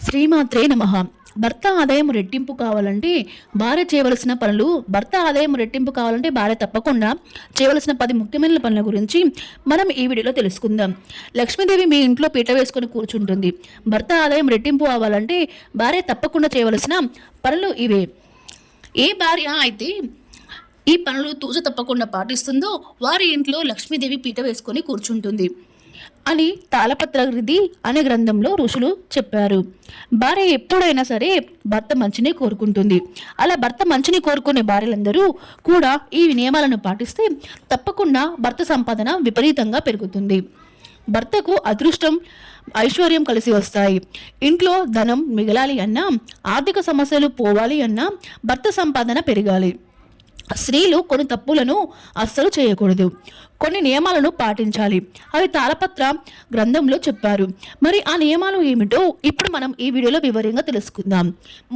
శ్రీమాత్రే నమ. భర్త ఆదాయం రెట్టింపు కావాలంటే భార్య చేయవలసిన పనులు భర్త ఆదాయం రెట్టింపు కావాలంటే భార్య తప్పకుండా చేయవలసిన పది ముఖ్యమైన పనుల గురించి మనం ఈ వీడియోలో తెలుసుకుందాం. లక్ష్మీదేవి మీ ఇంట్లో పీట వేసుకొని కూర్చుంటుంది. భర్త ఆదాయం రెట్టింపు అవ్వాలంటే భార్య తప్పకుండా చేయవలసిన పనులు ఇవే. ఏ భార్య అయితే ఈ పనులు తూచ తప్పకుండా పాటిస్తుందో వారి ఇంట్లో లక్ష్మీదేవి పీట వేసుకొని కూర్చుంటుంది. అని తాళపత్రగృది అనే గ్రంథంలో ఋషులు చెప్పారు. భార్య ఎప్పుడైనా సరే భర్త మంచిని కోరుకుంటుంది. అలా భర్త మంచిని కోరుకునే భార్యలందరూ కూడా ఈ నియమాలను పాటిస్తే తప్పకుండా భర్త సంపాదన విపరీతంగా పెరుగుతుంది. భర్తకు అదృష్టం ఐశ్వర్యం కలిసి వస్తాయి. ఇంట్లో ధనం మిగలాలి అన్నా ఆర్థిక సమస్యలు పోవాలి అన్నా భర్త సంపాదన పెరగాలి. స్త్రీలు కొన్ని తప్పులను అస్సలు చేయకూడదు. కొన్ని నియమాలను పాటించాలి. అవి తాళపత్ర గ్రంథంలో చెప్పారు. మరి ఆ నియమాలు ఏమిటో ఇప్పుడు మనం ఈ వీడియోలో వివరంగా తెలుసుకుందాం.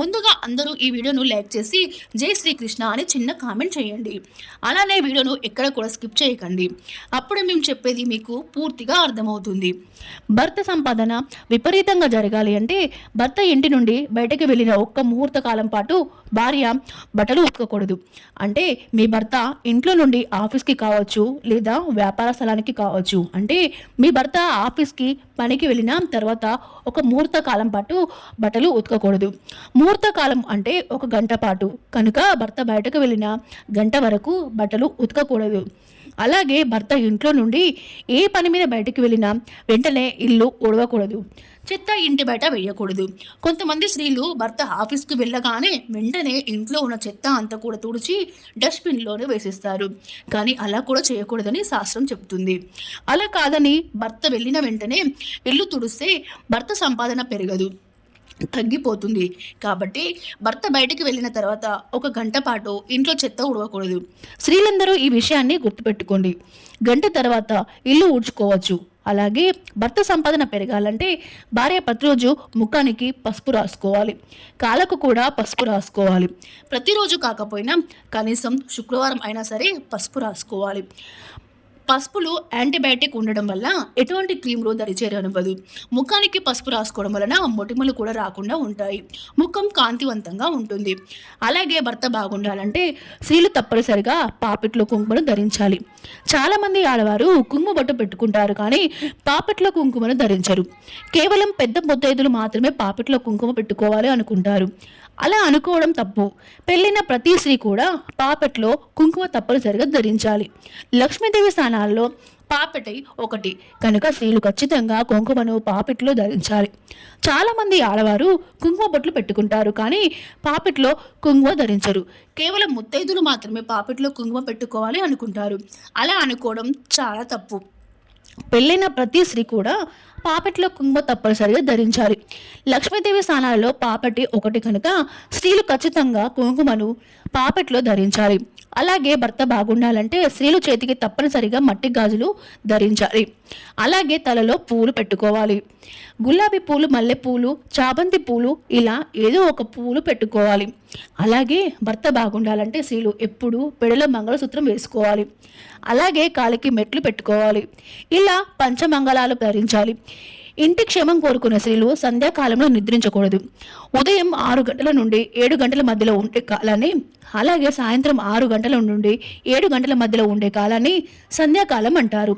ముందుగా అందరూ ఈ వీడియోను లైక్ చేసి జై శ్రీకృష్ణ అని చిన్న కామెంట్ చేయండి. అలానే వీడియోను ఎక్కడ కూడా స్కిప్ చేయకండి. అప్పుడు మేము చెప్పేది మీకు పూర్తిగా అర్థమవుతుంది. భర్త సంపాదన విపరీతంగా జరగాలి అంటే భర్త ఇంటి నుండి బయటకు వెళ్ళిన ఒక్క ముహూర్త కాలం పాటు భార్య బట్టలు ఉతకకూడదు. అంటే మీ భర్త ఇంట్లో నుండి ఆఫీస్కి కావచ్చు లేదా వ్యాపార స్థలానికి కావచ్చు. అంటే మీ భర్త ఆఫీస్కి పనికి వెళ్ళిన తర్వాత ఒక ముహూర్త కాలం పాటు బట్టలు ఉతకకూడదు. ముహూర్త కాలం అంటే ఒక గంట పాటు. కనుక భర్త బయటకు వెళ్ళిన గంట వరకు బట్టలు ఉతకకూడదు. అలాగే భర్త ఇంట్లో నుండి ఏ పని మీద బయటికి వెళ్ళినా వెంటనే ఇల్లు ఉడవకూడదు చెత్త ఇంటి బయట వేయకూడదు. కొంతమంది స్త్రీలు భర్త ఆఫీస్కి వెళ్ళగానే వెంటనే ఇంట్లో ఉన్న చెత్త అంతా కూడా తుడిచి డస్ట్బిన్లోనే వేసేస్తారు. కానీ అలా కూడా చేయకూడదని శాస్త్రం చెబుతుంది. అలా కాదని భర్త వెళ్ళిన వెంటనే ఇల్లు తుడిస్తే భర్త సంపాదన పెరగదు. తగ్గిపోతుంది. కాబట్టి భర్త బయటికి వెళ్ళిన తర్వాత ఒక గంట పాటు ఇంట్లో చెత్త ఉడవకూడదు స్త్రీలందరూ ఈ విషయాన్ని గుర్తుపెట్టుకోండి. గంట తర్వాత ఇల్లు ఊడ్చుకోవచ్చు. అలాగే భర్త సంపాదన పెరగాలంటే భార్య ప్రతిరోజు ముఖానికి పసుపు రాసుకోవాలి. కాళ్ళకు కూడా పసుపు రాసుకోవాలి. ప్రతిరోజు కాకపోయినా కనీసం శుక్రవారం అయినా సరే పసుపు రాసుకోవాలి. పసుపులో యాంటీబయాటిక్ ఉండడం వల్ల ఎటువంటి క్రీములు దరిచేరనివ్వదు. ముఖానికి పసుపు రాసుకోవడం వలన మొటిమలు కూడా రాకుండా ఉంటాయి. ముఖం కాంతివంతంగా ఉంటుంది. అలాగే భర్త బాగుండాలంటే స్త్రీలు తప్పనిసరిగా పాపిట్లో కుంకుమను ధరించాలి. చాలామంది ఆడవారు కుంకుమ బొట్టు పెట్టుకుంటారు కానీ పాపిట్లో కుంకుమను ధరించరు. కేవలం పెద్ద ముద్దైదులు మాత్రమే పాపిట్లో కుంకుమ పెట్టుకోవాలి అనుకుంటారు. అలా అనుకోవడం తప్పు. పెళ్ళిన ప్రతి స్త్రీ కూడా పాపెట్లో కుంకుమ తప్పనిసరిగా ధరించాలి. లక్ష్మీదేవి స్థానాల్లో పాపిటి ఒకటి. కనుక స్త్రీలు ఖచ్చితంగా కుంకుమను పాపిట్లో ధరించాలి. చాలామంది ఆడవారు కుంకుమ బొట్లు పెట్టుకుంటారు కానీ పాపిట్లో కుంకుమ ధరించరు. కేవలం ముత్తైదులు మాత్రమే పాపిట్లో కుంకుమ పెట్టుకోవాలి అనుకుంటారు. అలా అనుకోవడం చాలా తప్పు. పెళ్ళైన ప్రతి స్త్రీ కూడా పాపెట్లో కుంకుమ తప్పనిసరిగా ధరించాలి. లక్ష్మీదేవి స్థానాలలో పాపటి ఒకటి కనుక స్త్రీలు ఖచ్చితంగా కుంకుమను పాపెట్లో ధరించాలి. అలాగే భర్త బాగుండాలంటే స్త్రీలు చేతికి తప్పనిసరిగా మట్టి గాజులు ధరించాలి. అలాగే తలలో పూలు పెట్టుకోవాలి. గులాబీ పూలు మల్లె పూలు చాబంతి పూలు ఇలా ఏదో ఒక పూలు పెట్టుకోవాలి. అలాగే భర్త బాగుండాలంటే స్త్రీలు ఎప్పుడూ పెడలో మంగళసూత్రం వేసుకోవాలి. అలాగే కాలికి మెట్లు పెట్టుకోవాలి. ఇలా పంచమంగళాలు ధరించాలి. ఇంటి క్షేమం కోరుకున్న స్త్రీలు సంధ్యాకాలంలో నిద్రించకూడదు. ఉదయం ఆరు గంటల నుండి ఏడు గంటల మధ్యలో ఉండే కాలాన్ని అలాగే సాయంత్రం ఆరు గంటల నుండి ఏడు గంటల మధ్యలో ఉండే కాలాన్ని సంధ్యాకాలం అంటారు.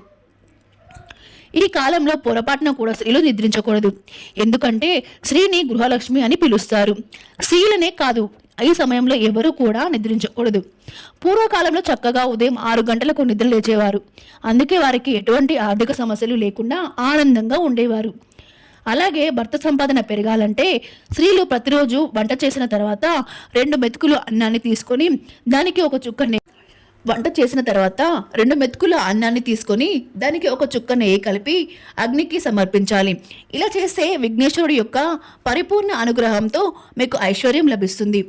ఈ కాలంలో పొరపాటున కూడా స్త్రీలు నిద్రించకూడదు. ఎందుకంటే స్త్రీని గృహలక్ష్మి అని పిలుస్తారు. స్త్రీలనే కాదు ఈ సమయంలో ఎవరు కూడా నిద్రించకూడదు. పూర్వకాలంలో చక్కగా ఉదయం ఆరు గంటలకు నిద్ర లేచేవారు అందుకే వారికి ఎటువంటి ఆర్థిక సమస్యలు లేకుండా ఆనందంగా ఉండేవారు. అలాగే భర్త సంపాదన పెరగాలంటే స్త్రీలు ప్రతిరోజు వంట చేసిన తర్వాత రెండు మెతుకులు అన్నాన్ని తీసుకొని దానికి ఒక చుక్క నెయ్యి వంట చేసిన తర్వాత రెండు మెతుకుల అన్నాన్ని తీసుకొని దానికి ఒక చుక్క నెయ్యి కలిపి అగ్నికి సమర్పించాలి. ఇలా చేస్తే విఘ్నేశ్వరుడి యొక్క పరిపూర్ణ అనుగ్రహంతో మీకు ఐశ్వర్యం లభిస్తుంది.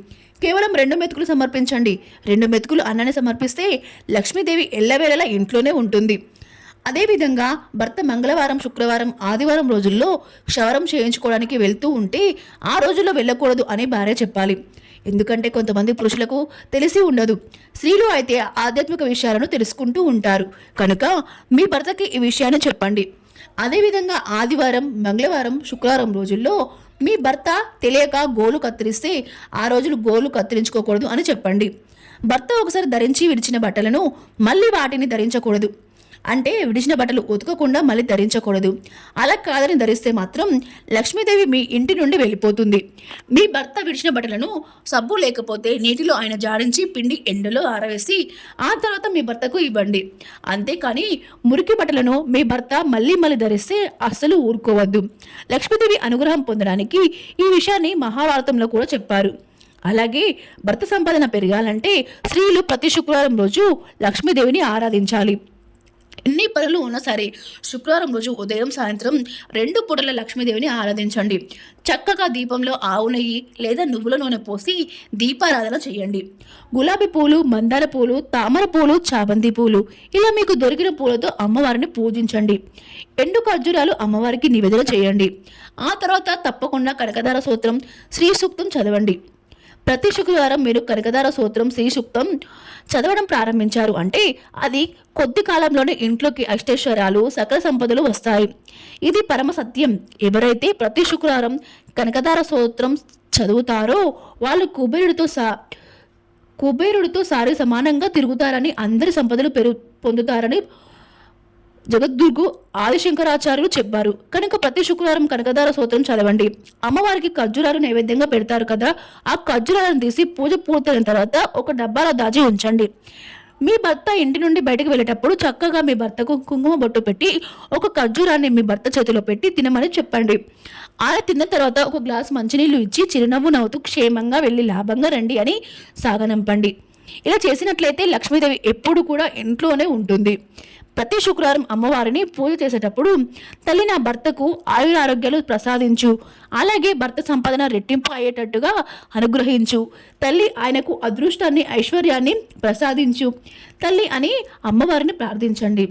కేవలం రెండు మెతుకులు సమర్పించండి. రెండు మెతుకులు అన్నాన్ని సమర్పిస్తే లక్ష్మీదేవి ఎల్లవేళలా ఇంట్లోనే ఉంటుంది. అదేవిధంగా భర్త మంగళవారం శుక్రవారం ఆదివారం రోజుల్లో క్షవరం చేయించుకోవడానికి వెళ్తూ ఉంటే ఆ రోజుల్లో వెళ్ళకూడదు అని భార్య చెప్పాలి. ఎందుకంటే కొంతమంది పురుషులకు తెలిసి ఉండదు. స్త్రీలు అయితే ఆధ్యాత్మిక విషయాలను తెలుసుకుంటూ ఉంటారు. కనుక మీ భర్తకి ఈ విషయాన్ని చెప్పండి. అదేవిధంగా ఆదివారం మంగళవారం శుక్రవారం రోజుల్లో మీ భర్త తెలియక గోలు కత్తిరిస్తే ఆ రోజులు గోలు కత్తిరించుకోకూడదు అని చెప్పండి. భర్త ఒకసారి ధరించి విడిచిన బట్టలను మళ్ళీ వాటిని ధరించకూడదు. అంటే విడిచిన బట్టలు ఉతకకుండా మళ్ళీ ధరించకూడదు. అలా కాదని ధరిస్తే మాత్రం లక్ష్మీదేవి మీ ఇంటి నుండి వెళ్ళిపోతుంది. మీ భర్త విడిచిన బట్టలను సబ్బు లేకపోతే నీటిలో ఆయన జాడించి పిండి ఎండలో ఆరవేసి ఆ తర్వాత మీ భర్తకు ఇవ్వండి. అంతేకాని మురికి బట్టలను మీ భర్త మళ్ళీ మళ్ళీ ధరిస్తే అస్సలు ఊరుకోవద్దు. లక్ష్మీదేవి అనుగ్రహం పొందడానికి ఈ విషయాన్ని మహాభారతంలో కూడా చెప్పారు. అలాగే భర్త సంపాదన పెరగాలంటే స్త్రీలు ప్రతి శుక్రవారం రోజు లక్ష్మీదేవిని ఆరాధించాలి. ఎన్ని పనులు ఉన్నా సరే శుక్రవారం రోజు ఉదయం సాయంత్రం రెండు పూటల లక్ష్మీదేవిని ఆరాధించండి. చక్కగా దీపంలో ఆవు నెయ్యి లేదా నువ్వుల నూనె పోసి దీపారాధన చేయండి. గులాబీ పూలు మందార పూలు తామర పూలు చామంతి పూలు ఇలా మీకు దొరికిన పూలతో అమ్మవారిని పూజించండి. ఎండు ఖర్జూరాలు అమ్మవారికి నివేదన చేయండి. ఆ తర్వాత తప్పకుండా కనకదార సూత్రం శ్రీ సూక్తం చదవండి. ప్రతి శుక్రవారం మీరు కనకదార సూత్రం శ్రీ సూక్తం చదవడం ప్రారంభించారు. అంటే అది కొద్ది కాలంలోనే ఇంట్లోకి అష్టైశ్వర్యాలు సకల సంపదలు వస్తాయి. ఇది పరమ సత్యం. ఎవరైతే ప్రతి శుక్రవారం కనకదార సూత్రం చదువుతారో వాళ్ళు కుబేరుడితో సా కుబేరుడితో సారి సమానంగా తిరుగుతారని అందరి సంపదలు పెరు పొందుతారని జగద్దుర్గు ఆదిశంకరాచార్యులు చెప్పారు. కనుక ప్రతి శుక్రవారం కనకదార సూత్రం చదవండి. అమ్మవారికి ఖర్జూరాలు నైవేద్యంగా పెడతారు కదా ఆ ఖర్జూరాలను తీసి పూజ పూర్తయిన తర్వాత ఒక డబ్బాలో దాచి ఉంచండి. మీ భర్త ఇంటి నుండి బయటకు వెళ్ళేటప్పుడు చక్కగా మీ భర్తకు కుంకుమ బొట్టు పెట్టి ఒక ఖర్జూరాన్ని మీ భర్త చేతిలో పెట్టి తినమని చెప్పండి. ఆయన తిన్న తర్వాత ఒక గ్లాస్ మంచినీళ్ళు ఇచ్చి చిరునవ్వు నవ్వుతూ క్షేమంగా వెళ్ళి లాభంగా రండి అని సాగనంపండి. ఇలా చేసినట్లయితే లక్ష్మీదేవి ఎప్పుడు కూడా ఇంట్లోనే ఉంటుంది. ప్రతి శుక్రవారం అమ్మవారిని పూజ చేసేటప్పుడు తల్లి నా భర్తకు ఆయుర ఆరోగ్యాలు ప్రసాదించు. అలాగే భర్త సంపాదన రెట్టింపు అయ్యేటట్టుగా అనుగ్రహించు. తల్లి ఆయనకు అదృష్టాన్ని ఐశ్వర్యాన్ని ప్రసాదించు. తల్లి అని అమ్మవారిని ప్రార్థించండి.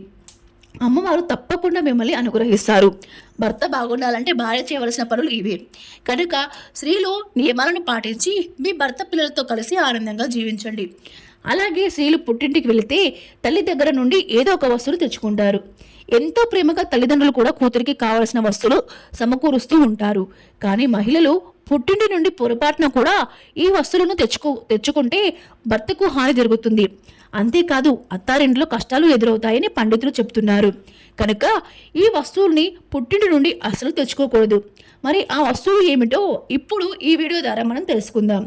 అమ్మవారు తప్పకుండా మిమ్మల్ని అనుగ్రహిస్తారు. భర్త బాగుండాలంటే భార్య చేయవలసిన పనులు ఇవే. కనుక స్త్రీలు నియమాలను పాటించి మీ భర్త పిల్లలతో కలిసి ఆనందంగా జీవించండి. అలాగే స్త్రీలు పుట్టింటికి వెళితే తల్లి దగ్గర నుండి ఏదో ఒక వస్తువులు తెచ్చుకుంటారు. ఎంతో ప్రేమగా తల్లిదండ్రులు కూడా కూతురికి కావలసిన వస్తువులు సమకూరుస్తూ ఉంటారు. కానీ మహిళలు పుట్టింటి నుండి పొరపాటున కూడా ఈ వస్తువులను తెచ్చుకో తెచ్చుకుంటే భర్తకు హాని జరుగుతుంది. అంతేకాదు అత్తారింట్లో కష్టాలు ఎదురవుతాయని పండితులు చెప్తున్నారు కనుక ఈ వస్తువుల్ని పుట్టింటి నుండి అసలు తెచ్చుకోకూడదు. మరి ఆ వస్తువులు ఏమిటో ఇప్పుడు ఈ వీడియో ద్వారా మనం తెలుసుకుందాం.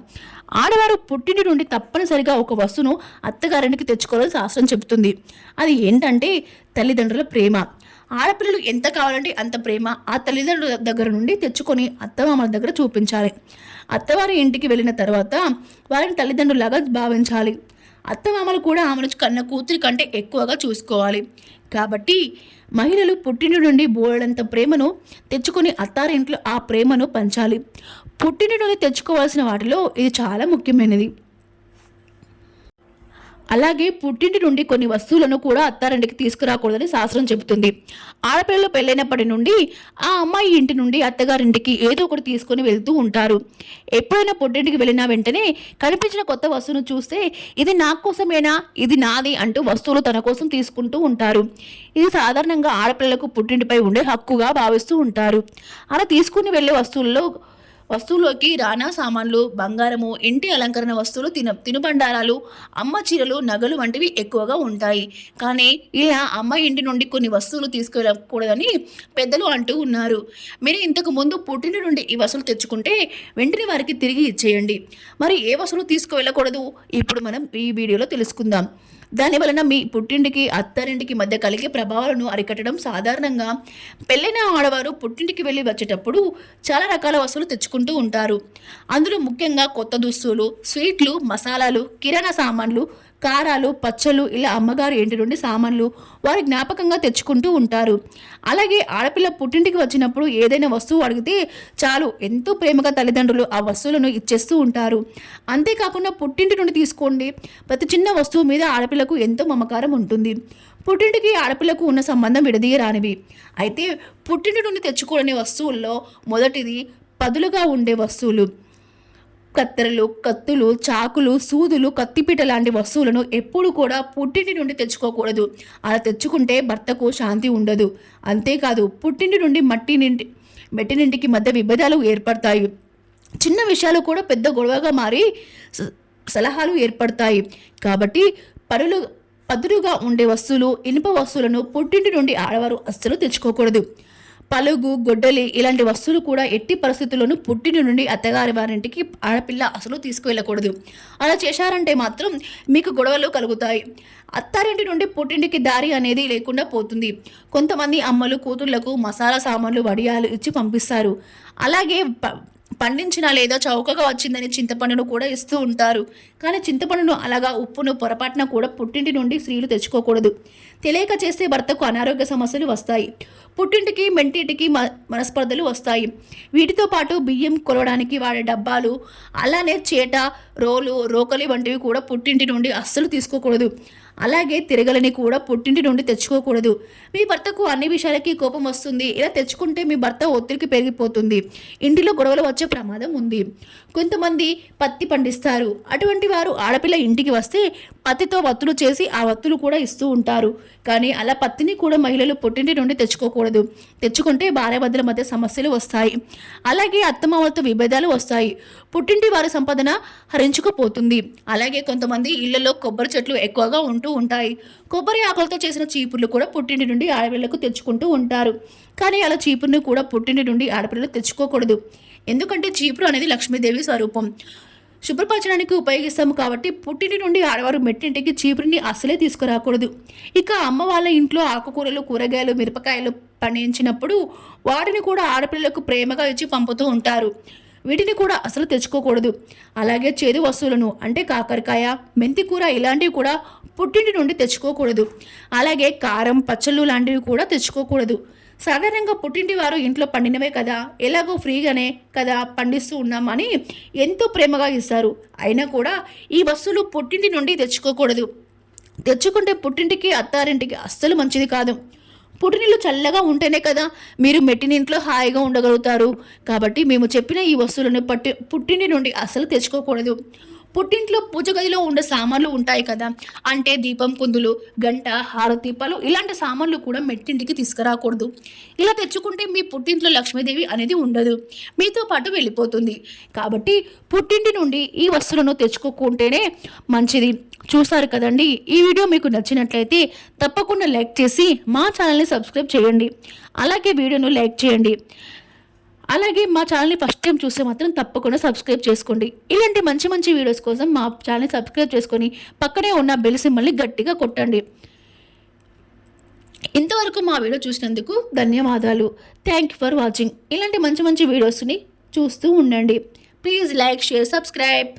ఆడవారు పుట్టింటి నుండి తప్పనిసరిగా ఒక వస్తువును అత్తగారింటికి తెచ్చుకోవాలని శాస్త్రం చెబుతుంది. అది ఏంటంటే తల్లిదండ్రుల ప్రేమ. ఆడపిల్లలు ఎంత కావాలంటే అంత ప్రేమ ఆ తల్లిదండ్రుల దగ్గర నుండి తెచ్చుకొని అత్తమామల దగ్గర చూపించాలి. అత్తవారి ఇంటికి వెళ్ళిన తర్వాత వారిని తల్లిదండ్రులాగా భావించాలి. అత్తమామలు కూడా ఆమెను కన్న కూతురి కంటే ఎక్కువగా చూసుకోవాలి. కాబట్టి మహిళలు పుట్టిన నుండి బోలెడంత ప్రేమను తెచ్చుకొని అత్తారింట్లో ఆ ప్రేమను పంచాలి. పుట్టిన నుండి తెచ్చుకోవాల్సిన వాటిలో ఇది చాలా ముఖ్యమైనది. అలాగే పుట్టింటి నుండి కొన్ని వస్తువులను కూడా అత్తారింటికి తీసుకురాకూడదని శాస్త్రం చెబుతుంది. ఆడపిల్లలు పెళ్ళైనప్పటి నుండి ఆ అమ్మాయి ఇంటి నుండి అత్తగారింటికి ఏదో ఒకటి తీసుకొని వెళ్తూ ఉంటారు. ఎప్పుడైనా పుట్టింటికి వెళ్ళిన వెంటనే కనిపించిన కొత్త వస్తువును చూస్తే ఇది నా కోసమేనా? ఇది నాది అంటూ వస్తువులు తన కోసం తీసుకుంటూ ఉంటారు. ఇది సాధారణంగా ఆడపిల్లలకు పుట్టింటిపై ఉండే హక్కుగా భావిస్తూ ఉంటారు. అలా తీసుకుని వెళ్ళే వస్తువుల్లో వస్తువులోకి రానా సామాన్లు బంగారము ఇంటి అలంకరణ వస్తువులు తిన తినుబండారాలు అమ్మ చీరలు నగలు వంటివి ఎక్కువగా ఉంటాయి. కానీ ఇలా అమ్మ ఇంటి నుండి కొన్ని వస్తువులు తీసుకెళ్ళకూడదని పెద్దలు అంటూ ఉన్నారు. మీరు ఇంతకు ముందు పుట్టిన నుండి ఈ వస్తువులు తెచ్చుకుంటే వెంటనే వారికి తిరిగి ఇచ్చేయండి. మరి ఏ వస్తువులు తీసుకువెళ్ళకూడదు? ఇప్పుడు మనం ఈ వీడియోలో తెలుసుకుందాం. దాని వలన మీ పుట్టింటికి అత్తారింటికి మధ్య కలిగే ప్రభావాలను అరికట్టడం సాధారణంగా పెళ్ళైన ఆడవారు పుట్టింటికి వెళ్ళి వచ్చేటప్పుడు చాలా రకాల వస్తువులు తెచ్చుకుంటూ ఉంటారు. అందులో ముఖ్యంగా కొత్త దుస్తులు స్వీట్లు మసాలాలు కిరాణా సామాన్లు కారాలు పచ్చళ్ళు ఇలా అమ్మగారు ఇంటి నుండి సామాన్లు వారి జ్ఞాపకంగా తెచ్చుకుంటూ ఉంటారు. అలాగే ఆడపిల్ల పుట్టింటికి వచ్చినప్పుడు ఏదైనా వస్తువు అడిగితే చాలు ఎంతో ప్రేమగా తల్లిదండ్రులు ఆ వస్తువులను ఇచ్చేస్తూ ఉంటారు. అంతేకాకుండా పుట్టింటి నుండి తీసుకోండి. ప్రతి చిన్న వస్తువు మీద ఆడపిల్లకు ఎంతో మమకారం ఉంటుంది. పుట్టింటికి ఆడపిల్లకు ఉన్న సంబంధం విడదీయరానివి. అయితే పుట్టింటి నుండి తెచ్చుకోలేని వస్తువుల్లో మొదటిది పదులుగా ఉండే వస్తువులు. కత్తెరలు కత్తులు చాకులు సూదులు కత్తిపీట లాంటి వస్తువులను ఎప్పుడు కూడా పుట్టింటి నుండి తెచ్చుకోకూడదు. అలా తెచ్చుకుంటే భర్తకు శాంతి ఉండదు. అంతేకాదు పుట్టింటి నుండి మట్టి నింటి మెట్టినింటికి మధ్య విభేదాలు ఏర్పడతాయి. చిన్న విషయాలు కూడా పెద్ద గొడవగా మారి స- సలహాలు ఏర్పడతాయి. కాబట్టి పరులు పదురుగా ఉండే వస్తువులు ఇనుప వస్తువులను పుట్టింటి నుండి ఆడవారు అస్సలు తెచ్చుకోకూడదు. పలుగు గొడ్డలి ఇలాంటి వస్తువులు కూడా ఎట్టి పరిస్థితుల్లోనూ పుట్టిన నుండి అత్తగారి వారింటికి ఆడపిల్ల అసలు తీసుకువెళ్ళకూడదు. అలా చేశారంటే మాత్రం మీకు గొడవలు కలుగుతాయి. అత్తారింటి నుండి పుట్టింటికి దారి అనేది లేకుండా పోతుంది. కొంతమంది అమ్మలు కూతుళ్ళకు మసాలా సామాన్లు వడియాలు ఇచ్చి పంపిస్తారు. అలాగే ప- పండించినా లేదా చౌకగా వచ్చిందని చింతపండును కూడా ఇస్తూ ఉంటారు. కానీ చింతపండును అలాగా ఉప్పును పొరపాటున కూడా పుట్టింటి నుండి స్త్రీలు తెచ్చుకోకూడదు. తెలియక చేస్తే భర్తకు అనారోగ్య సమస్యలు వస్తాయి. పుట్టింటికి మెంటింటికి మ మనస్పర్ధలు వస్తాయి. వీటితో పాటు బియ్యం కొలవడానికి వాడే డబ్బాలు అలానే చేట రోలు రోకలి వంటివి కూడా పుట్టింటి నుండి అస్సలు తీసుకోకూడదు. అలాగే తిరగలని కూడా పుట్టింటి నుండి తెచ్చుకోకూడదు. మీ భర్తకు అన్ని విషయాలకి కోపం వస్తుంది. ఇలా తెచ్చుకుంటే మీ భర్త ఒత్తిడికి పెరిగిపోతుంది. ఇంటిలో గొడవలు వచ్చే ప్రమాదం ఉంది. కొంతమంది పత్తి పండిస్తారు. అటువంటి వారు ఆడపిల్ల ఇంటికి వస్తే పత్తితో వత్తులు చేసి ఆ వత్తులు కూడా ఇస్తూ ఉంటారు. కానీ అలా పత్తిని కూడా మహిళలు పుట్టింటి నుండి తెచ్చుకోకూడదు. తెచ్చుకుంటే భార్యాభర్తల మధ్య సమస్యలు వస్తాయి. అలాగే అత్తమామలతో విభేదాలు వస్తాయి. పుట్టింటి వారి సంపదన హరించుకుపోతుంది. అలాగే కొంతమంది ఇళ్ళలో కొబ్బరి చెట్లు ఎక్కువగా ఉంటూ ఉంటాయి. కొబ్బరి ఆకులతో చేసిన చీపుర్లు కూడా పుట్టింటి నుండి ఆడపిల్లకు తెచ్చుకుంటూ ఉంటారు. కానీ అలా చీపురును కూడా పుట్టింటి నుండి ఆడపిల్లలు తెచ్చుకోకూడదు. ఎందుకంటే చీపురు అనేది లక్ష్మీదేవి స్వరూపం. శుభ్రపరచడానికి ఉపయోగిస్తాము కాబట్టి పుట్టింటి నుండి ఆడవారు మెట్టింటికి చీపురిని అసలే తీసుకురాకూడదు. ఇక అమ్మ వాళ్ళ ఇంట్లో ఆకుకూరలు కూరగాయలు మిరపకాయలు పండించినప్పుడు వాటిని కూడా ఆడపిల్లలకు ప్రేమగా ఇచ్చి పంపుతూ ఉంటారు. వీటిని కూడా అసలు తెచ్చుకోకూడదు. అలాగే చేదు వస్తువులను అంటే కాకరకాయ మెంతికూర ఇలాంటివి కూడా పుట్టింటి నుండి తెచ్చుకోకూడదు. అలాగే కారం పచ్చళ్ళు లాంటివి కూడా తెచ్చుకోకూడదు. సాధారణంగా పుట్టింటి వారు ఇంట్లో పండినవే కదా. ఎలాగో ఫ్రీగానే కదా పండిస్తూ ఉన్నామని ఎంతో ప్రేమగా ఇస్తారు. అయినా కూడా ఈ వస్తువులు పుట్టింటి నుండి తెచ్చుకోకూడదు. తెచ్చుకుంటే పుట్టింటికి అత్తారింటికి అస్సలు మంచిది కాదు. పుట్టినీళ్ళు చల్లగా ఉంటేనే కదా మీరు మెట్టినింట్లో హాయిగా ఉండగలుగుతారు. కాబట్టి మేము చెప్పిన ఈ వస్తువులను పట్టి పుట్టింటి నుండి అస్సలు తెచ్చుకోకూడదు. పుట్టింట్లో పూజ గదిలో ఉండే సామాన్లు ఉంటాయి కదా. అంటే దీపం కుందులు గంట హారతి పలు ఇలాంటి సామాన్లు కూడా మెట్టింటికి తీసుకురాకూడదు. ఇలా తెచ్చుకుంటే మీ పుట్టింట్లో లక్ష్మీదేవి అనేది ఉండదు. మీతో పాటు వెళ్ళిపోతుంది. కాబట్టి పుట్టింటి నుండి ఈ వస్తువులను తెచ్చుకోకుంటేనే మంచిది. చూసారు కదండి? ఈ వీడియో మీకు నచ్చినట్లయితే తప్పకుండా లైక్ చేసి మా ఛానల్ని సబ్స్క్రైబ్ చేయండి. అలాగే వీడియోను లైక్ చేయండి. అలాగే మా ఛానల్ని ఫస్ట్ టైం చూస్తే మాత్రం తప్పకుండా సబ్స్క్రైబ్ చేసుకోండి. ఇలాంటి మంచి మంచి వీడియోస్ కోసం మా ఛానల్ని సబ్స్క్రైబ్ చేసుకొని పక్కనే ఉన్న బెల్ సింబల్ని గట్టిగా కొట్టండి. ఇంతవరకు మా వీడియో చూసినందుకు ధన్యవాదాలు. థ్యాంక్ యూ ఫర్ వాచింగ్ ఇలాంటి మంచి మంచి వీడియోస్ని చూస్తూ ఉండండి. Please like share subscribe